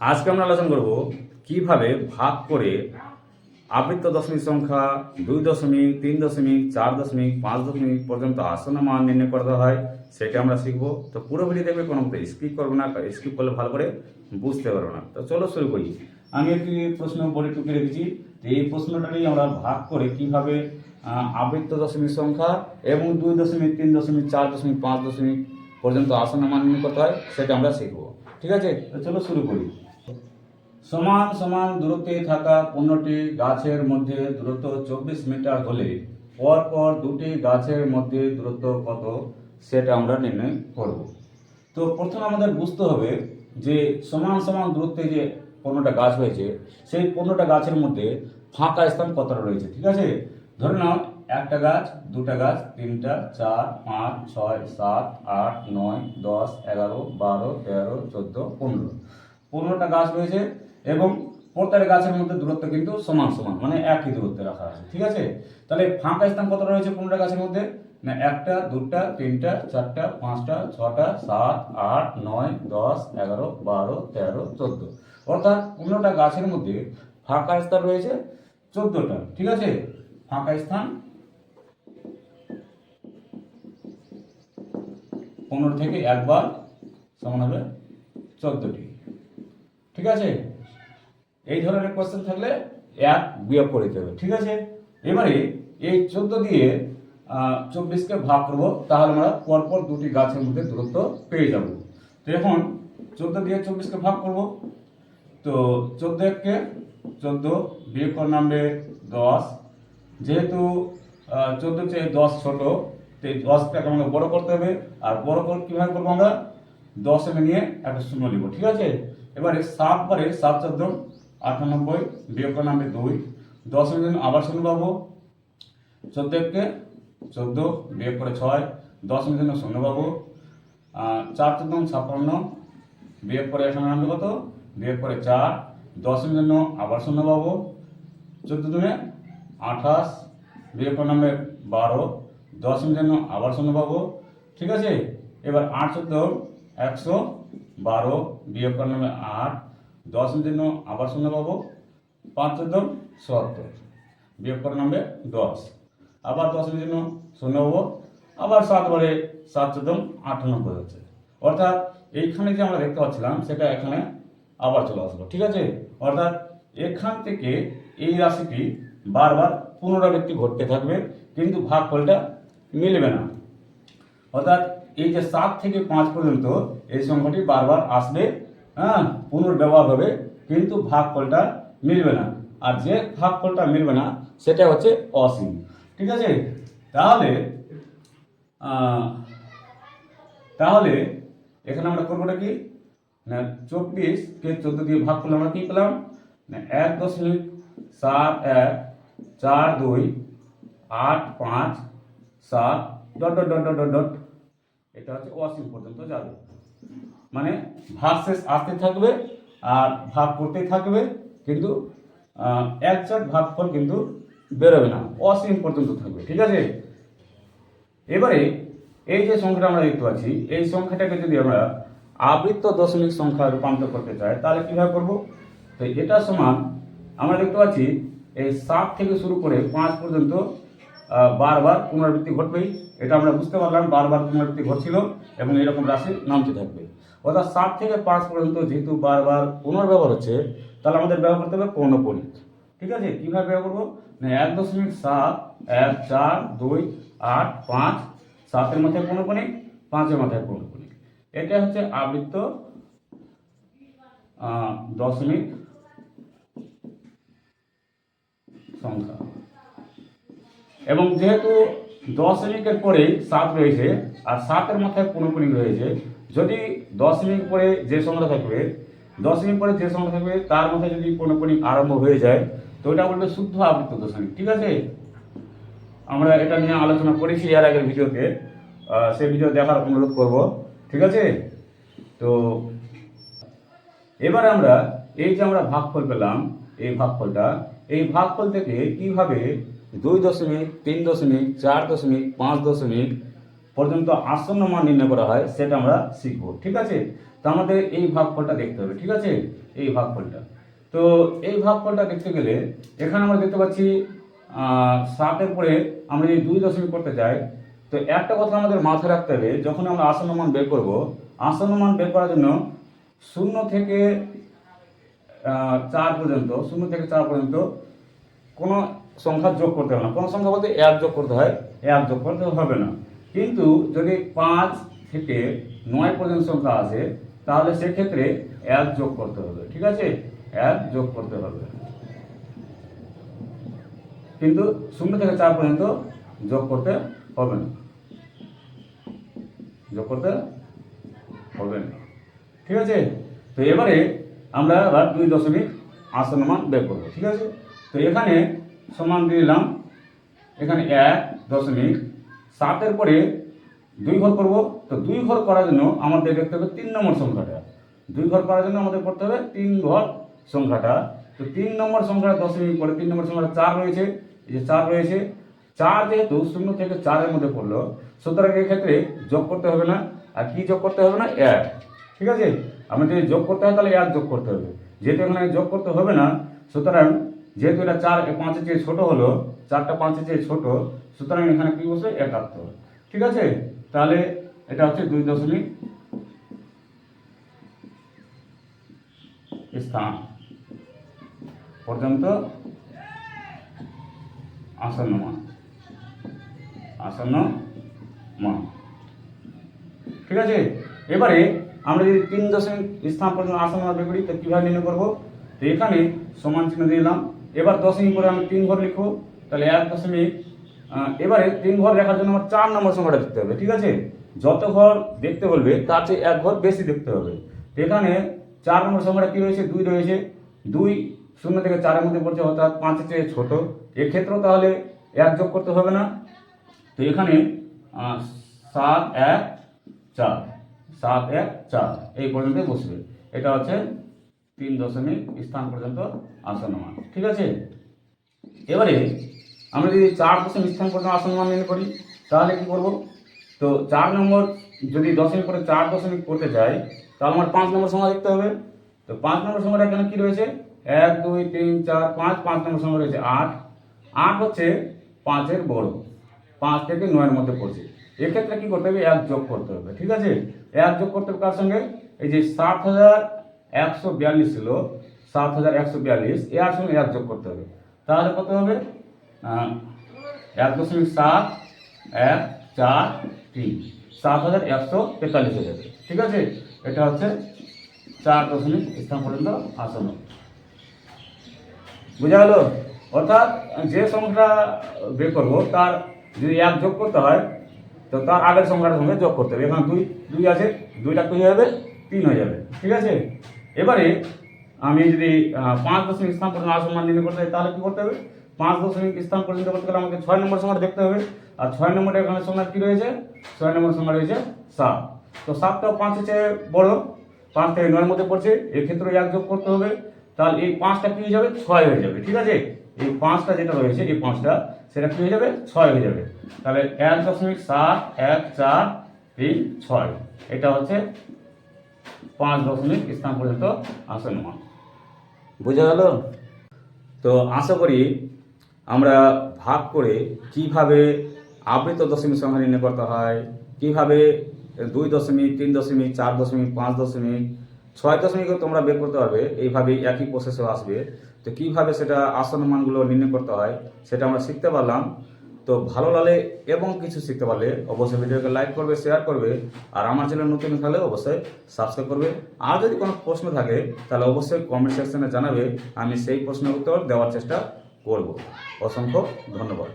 আজকে আমরা আলোচনা করব কীভাবে ভাগ করে আবৃত্ত দশমিক সংখ্যা দুই দশমিক, তিন দশমিক, চার দশমিক, পাঁচ দশমিক পর্যন্ত আসন্ন মান নির্ণয় করতে হয়, সেটা আমরা শিখব। তো পুরো ভিডিও দেখবে, কোনো মতো স্কিপ করব না স্কিপ করলে ভালো করে বুঝতে পারব না। তো চলো শুরু করি। আমি একটি প্রশ্ন বলে টুকে রেখেছি এই প্রশ্নটা নিয়ে আমরা ভাগ করে কীভাবে আবৃত্ত দশমিক সংখ্যা এবং দুই দশমিক, তিন দশমিক, চার দশমিক, পাঁচ দশমিক পর্যন্ত আসন্ন মান নির্ণয় করতে হয়, সেটা আমরা শিখব। ঠিক আছে? চলো শুরু করি। সমান সমান দূরত্বে থাকা পণ্যটি গাছের মধ্যে দূরত্ব চব্বিশ মিটার হলে পর পর দুটি গাছের মধ্যে দূরত্ব কত সেটা আমরা নির্ণয় করব। তো প্রথমে আমাদের বুঝতে হবে যে সমান সমান দূরত্বে যে পনেরোটা গাছ হয়েছে, সেই পনেরোটা গাছের মধ্যে ফাঁকা স্থান কতটা রয়েছে, ঠিক আছে? ধরে নাও, একটা গাছ, দুটা গাছ, তিনটা, চার, পাঁচ, ছয়, সাত, আট, নয়, দশ, এগারো, বারো, তেরো, চোদ্দ, পনেরো। পনেরোটা গাছ রয়েছে এবং প্রত্যেকটা গাছের মধ্যে দূরত্ব কিন্তু সমান সমান মানে একই দূরত্বে রাখা আছে, ঠিক আছে? তাহলে ফাঁকা স্থান কতটা রয়েছে পনেরোটা গাছের মধ্যে? না, একটা, দুটা, তিনটা, চারটা, পাঁচটা, ছটা, সাত, আট, নয়, দশ, এগারো, বারো, তেরো, চোদ্দ। অর্থাৎ পনেরোটা গাছের মধ্যে ফাঁকা স্থান রয়েছে চোদ্দোটা, ঠিক আছে? ফাঁকা স্থান পনেরো থেকে একবার সমান হবে চোদ্দোটি, ঠিক আছে? এই ধরনের কোয়েশ্চেন থাকলে এক বিয়োগ করে দিতে হবে, ঠিক আছে? এবারে এই চোদ্দ দিয়ে চব্বিশকে ভাগ করব, তাহলে আমরা পরপর দুটি গাছের মধ্যে দূরত্ব পেয়ে যাব। তো এখন চোদ্দ দিয়ে চব্বিশকে ভাগ করব, তো চোদ্দ এককে চোদ্দ বিয়োগ নামবে দশ। যেহেতু চোদ্দ চেয়ে দশ ছোট, তো এই দশটাকে আমাকে বড় করতে হবে, আর বড় করে কীভাবে করব আমরা? দশ নিয়ে একটা শূন্য নিব ঠিক আছে? এবারে সাত বারে সাত চোদ্দ আটানব্বই নামবে দুই। দশ জন্য আবার শূন্য পাবো। চোদ্দ এককে চোদ্দ, বিয়োগ করে ছয়। দশ জন্য শূন্য পাবো। চার চোদ্দ ছাপ্পান্ন, বিয়োগ করে নামবে কত? বিয়োগ করে চার। দশের জন্য আবার শূন্য পাবো। চোদ্দ দুনে আঠাশ, বিয়োগ করে নামবে বারো। দশের জন্য আবার শূন্য পাবো। ঠিক আছে? এবার আট চোদ্দ, একশো বারো, বিয়োগ করে নামবে আট। দশের জন্য আবার শূন্য পাবো, পাঁচ চোদ্দ সত্তর। বিয়োগ করে নামবে দশ। আবার দশের জন্য শূন্য পাবো, আবার সাত বারে সাত চোদ্দ আটানব্বই হচ্ছে। অর্থাৎ এইখানে যে আমরা দেখতে পাচ্ছিলাম, সেটা এখানে আবার চলে আসলো, ঠিক আছে? অর্থাৎ এখান থেকে এই রাশিটি বারবার পুনরাবৃত্তি ঘটতে থাকবে, কিন্তু ভাগফলটা মিলবে না। অর্থাৎ এই যে সাত থেকে পাঁচ পর্যন্ত এই সংখ্যাটি বারবার আসবে হ্যাঁ পুনর্ব্যবহার হবে, কিন্তু ভাগফলটা মিলবে না। আর যে ভাগফলটা মিলবে না, সেটা হচ্ছে অসীম। ঠিক আছে? তাহলে তাহলে এখানে আমরা করবোটা কি? না চব্বিশকে চোদ্দ দিয়ে ভাগ করলে আমরা কি পেলাম? না, এক দশমিক সাত এক চার দুই আট পাঁচ সাত, dot dot dot dot dot dot. এটা হচ্ছে অসীম পর্যন্ত যাবে। মানে ভাগ শেষ আসতে থাকবে আর ভাগ করতেই থাকবে, কিন্তু একজাক্ট ভাগফল কিন্তু বেরোবে না, অসীম পর্যন্ত থাকবে, ঠিক আছে? এবারে এই যে সংখ্যাটা আমরা দেখতে পাচ্ছি, এই সংখ্যাটাকে যদি আমরা আবৃত্ত দশমিক সংখ্যা রূপান্তর করতে চাই, তাহলে কীভাবে করব? তো এটা সমান আমরা দেখতে পাচ্ছি, এই সাত থেকে শুরু করে পাঁচ পর্যন্ত বারবার পুনরাবৃত্তি ঘটবেই, এটা আমরা বুঝতে পারলাম, বারবার পুনরাবৃত্তি ঘটছিল এবং এরকম রাশি নামতে থাকবে। অর্থাৎ সাত থেকে পাঁচ পর্যন্ত যেহেতু বারবার পুনর্ব্যবহার হচ্ছে, তাহলে আমাদের ব্যবহার করতে হবে পৌনপণিক ঠিক আছে? কীভাবে ব্যবহার করব? না, এক দশমিক সাত, এক চার, দুই, আট, পাঁচ, সাতের মাথায় পৌনপণিক পাঁচের মাথায় পৌনপণিক এটা হচ্ছে আবৃত্ত দশমিক সংখ্যা। এবং যেহেতু দশমিকের পরে সাত রয়েছে, আর সাতের মাথায় পৌনপণিক রয়েছে যদি দশ মিনিট পরে যে সংখ্যা থাকবে, দশ মিনিট পরে যে সংখ্যা থাকবে, তার মধ্যে যদি পৌনপণিক আরম্ভ হয়ে যায়, তো এটা বলবে শুদ্ধ আবৃত্ত দশমিক ঠিক আছে? আমরা এটা নিয়ে আলোচনা করেছি এর আগের ভিডিওতে সেই ভিডিও দেখার অনুরোধ করব, ঠিক আছে? তো এবার আমরা এই যে আমরা ভাগফল পেলাম, এই ভাগফলটা, এই ভাগফল থেকে কীভাবে দুই দশমিক, তিন দশমিক, চার দশমিক, পাঁচ দশমিক পর্যন্ত আসন্ন মান নির্ণয় করা হয়, সেটা আমরা শিখব। ঠিক আছে? তো আমাদের এই ভাগফলটা দেখতে হবে, ঠিক আছে? এই ভাগফলটা। তো এই ভাগফলটা দেখতে গেলে, এখানে আমরা দেখতে পাচ্ছি সাতের পরে আমরা যদি দুই দশমিক করতে চাই তো একটা কথা আমাদের মাথায় রাখতে হবে, যখন আমরা আসন্ন মান বের করব আসন্ন মান বের করার জন্য শূন্য থেকে চার পর্যন্ত, শূন্য থেকে চার পর্যন্ত কোনো সংখ্যা যোগ করতে হবে না। কোনো সংখ্যা বলতে এক যোগ করতে হয়, এক যোগ করতে হবে না। কিন্তু যদি পাঁচ থেকে নয় পর্যন্ত সংখ্যা আসে তাহলে সেক্ষেত্রে এক যোগ করতে হবে, ঠিক আছে? এক যোগ করতে হবে। কিন্তু শূন্য থেকে চার পর্যন্ত যোগ করতে হবে না। যোগ করতে হবে না। ঠিক আছে? তো এবারে আমরা এবার দুই দশমিক আসন্ন মান বের করব, ঠিক আছে? তো এখানে সমান দিয়ে দিলাম, এখানে এক দশমিক সাতের পরে দুই ঘর করব। তো দুই ঘর করার জন্য আমাদের দেখতে হবে তিন নম্বর সংখ্যাটা। দুই ঘর করার জন্য আমাদের করতে হবে তিন ঘর সংখ্যাটা। তো তিন নম্বর সংখ্যাটা দশমিক পরে তিন নম্বর সংখ্যাটা চার রয়েছে। এই যে চার রয়েছে, চার যেহেতু শূন্য থেকে চারের মধ্যে পড়ল, সুতরাং এক্ষেত্রে যোগ করতে হবে না। আর কি যোগ করতে হবে না? এক ঠিক আছে? আমাদের যদি যোগ করতে হয় তাহলে এক যোগ করতে হবে। যেহেতু এখানে যোগ করতে হবে না, সুতরাং যেহেতু এটা চার পাঁচের চেয়ে ছোট হলো, চারটা পাঁচের চেয়ে ছোট, সুতরাং এখানে কি বসে একাত্তর। ঠিক আছে? তাহলে এটা হচ্ছে দুই দশমিক স্থান। পর্যন্ত আসন্ন মান। আসন্ন মান। ঠিক আছে? এবারে আমরা যদি তিন দশমিক স্থান পর্যন্ত আসন্ন মান বের করি, তো কীভাবে নির্ণয় করব? তো এখানে সমান চিহ্ন দিলাম। এবার দশমিক করে আমি তিন ঘর লিখব, তাহলে এক দশমিক এবারে তিন ঘর লেখার জন্য আমার চার নম্বর সংখ্যাটা দেখতে হবে, ঠিক আছে? যত ঘর দেখতে বলবে, তার চেয়ে এক ঘর বেশি দেখতে হবে। এখানে চার নম্বর সংখ্যাটা কী রয়েছে? দুই রয়েছে। দুই শূন্য থেকে চারের মধ্যে পড়ছে, অর্থাৎ পাঁচের চেয়ে ছোটো। এক্ষেত্রেও তাহলে এক যোগ করতে হবে না। তো এখানে সাত, এক, চার। সাত, এক, চার। এই পর্যন্ত বসবে। এটা হচ্ছে তিন দশমিক স্থান পর্যন্ত আসন্ন মান। ঠিক আছে? এবারে আমরা যদি চার দশমিক স্থান পর্যন্ত আসন্ন মান নির্ণয় করি, তাহলে কি করব? তো চার নম্বর যদি দশমিক পরে চার দশমিক করতে চাই তাহলে আমার পাঁচ নম্বর সংখ্যা দেখতে হবে। তো পাঁচ নম্বর সংখ্যাটা এখানে কি রয়েছে? এক, দুই, তিন, চার, পাঁচ পাঁচ নম্বর সংখ্যা রয়েছে আট। আট হচ্ছে পাঁচের বড়। পাঁচ থেকে নয়ের মধ্যে পড়ছে। এক্ষেত্রে কি করতে হবে? এক যোগ করতে হবে। ঠিক আছে? এক যোগ করতে হবে কার সঙ্গে? এই যে সাত হাজার একশো বিয়াল্লিশ ছিল, সাত হাজার একশো বিয়াল্লিশ এর সঙ্গে এক যোগ করতে হবে। তাহলে কত হবে? এক দশমিক সাত, এক, চার, তিন। সাত হাজার একশো তেতাল্লিশ হয়ে যাবে। ঠিক আছে? এটা হচ্ছে চার দশমিক স্থান পর্যন্ত আসন্ন। বোঝা গেল? অর্থাৎ যে সংখ্যাটা বের করব, তার যদি এক যোগ করতে হয়, তো তার আগের সংখ্যাটার সঙ্গে যোগ করতে হবে। এখানে দুই দুই আছে, দুইটা হয়ে যাবে? তিন হয়ে যাবে। ঠিক আছে? এবারে আমি যদি পাঁচ দশমিক স্থান পর্যন্ত আসন মান নির্ণয় করতে হয় তাহলে কি করতে হবে? পাঁচ দশমিক স্থান পর্যন্ত করতে গেলে আমাকে ছয় নম্বর সংখ্যাটা দেখতে হবে। আর ছয় নম্বরে এখানে সংখ্যা কি রয়েছে? ছয় নম্বর সংখ্যা রয়েছে সাত। তো সাতটাও পাঁচের চেয়ে বড়, পাঁচ থেকে নয়ের মধ্যে পড়ছে। এক্ষেত্রে এক যোগ করতে হবে। তাহলে এই পাঁচটা কি হয়ে যাবে? ছয় হয়ে যাবে, ঠিক আছে? এই পাঁচটা যেটা রয়েছে, এই পাঁচটা, সেটা কি হয়ে যাবে? ছয় হয়ে যাবে। তাহলে এক দশমিক সাত, এক, চার, তিন, ছয়। এটা হচ্ছে পাঁচ দশমিক স্থান পর্যন্ত আসন্ন মান বোঝা গেল? তো আশা করি আমরা ভাগ করে কীভাবে আবৃত দশমিক সংখ্যা নির্ণয় করতে হয়, কীভাবে দুই দশমিক, তিন দশমিক, চার দশমিক, পাঁচ দশমিক, ছয় দশমিকও তোমরা বের করতে পারবে, এইভাবে একই প্রসেসে আসবে। তো কীভাবে সেটা আসন্ন মানগুলো নির্ণয় করতে হয়, সেটা আমরা শিখতে পারলাম। তো ভালো লাগে এবং কিছু শিখতে পারলে অবশ্যই ভিডিওকে লাইক করবে শেয়ার করবে, আর আমার চ্যানেল নতুন থাকলে অবশ্যই সাবস্ক্রাইব করবে। আর যদি কোনো প্রশ্ন থাকে, তাহলে অবশ্যই কমেন্ট সেকশনে জানাবে, আমি সেই প্রশ্নের উত্তর দেওয়ার চেষ্টা করব। অসংখ্য ধন্যবাদ।